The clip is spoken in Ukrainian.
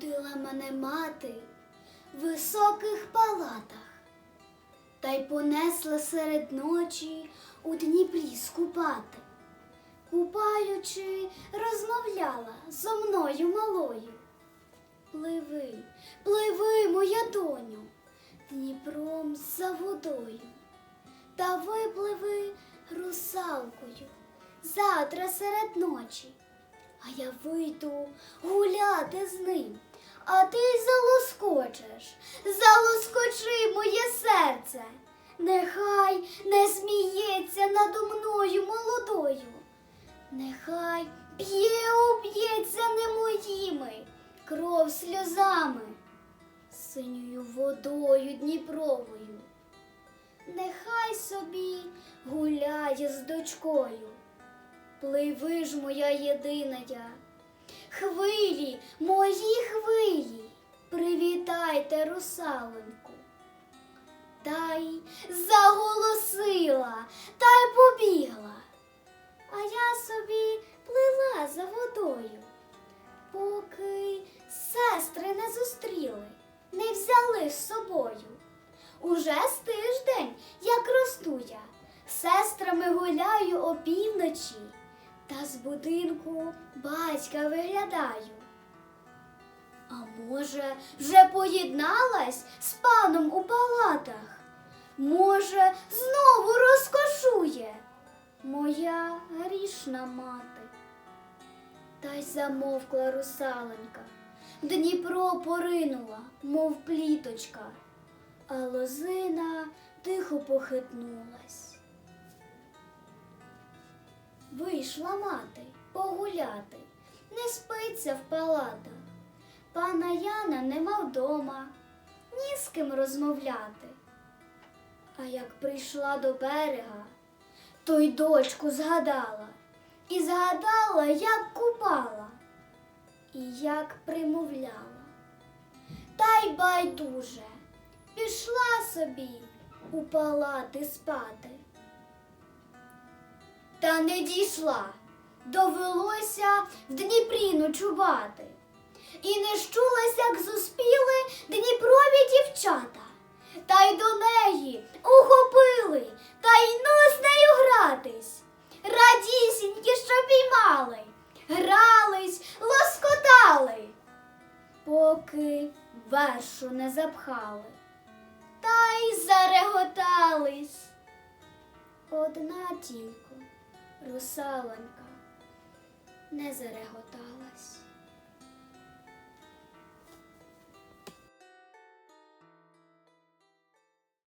Будила мене мати в високих палатах, та й понесла серед ночі у Дніпрі скупати. Купаючи, розмовляла зо мною малою. Пливи, пливи, моя доню, Дніпром за водою, та випливи русалкою завтра серед ночі. А я вийду гуляти з ним, а ти залоскочеш, залоскочи моє серце. Нехай не сміється надо мною молодою, нехай п'є уб'ється не моїми кров сльозами, синьою водою Дніпровою. Нехай собі гуляє з дочкою. Пливи ж, моя єдиная, хвилі, мої хвилі, привітайте русалоньку. Та й заголосила, та й побігла, а я собі плила за водою, поки сестри не зустріли, не взяли з собою. Уже з тиждень, як росту я, сестрами гуляю опівночі, та з будинку батька виглядаю. А може, вже поєдналась з паном у палатах? Може, знову розкошує моя грішна мати. Та й замовкла русаленька, Дніпро поринула, мов пліточка, а лозина тихо похитнулась. Вийшла мати погуляти, не спиться в палатах. Пана Яна нема вдома, ні з ким розмовляти. А як прийшла до берега, то й дочку згадала, і згадала, як купала, і як примовляла. Та й байдуже, пішла собі у палати спати. Та не дійшла, довелося в Дніпрі ночувати. І не щулась, як зуспіли Дніпрові дівчата. Та й до неї ухопили, та й ну з нею гратись. Радісінькі, що піймали, грались, лоскотали, поки вершу не запхали, та й зареготались. Одна тільки русалонька не зареготалась.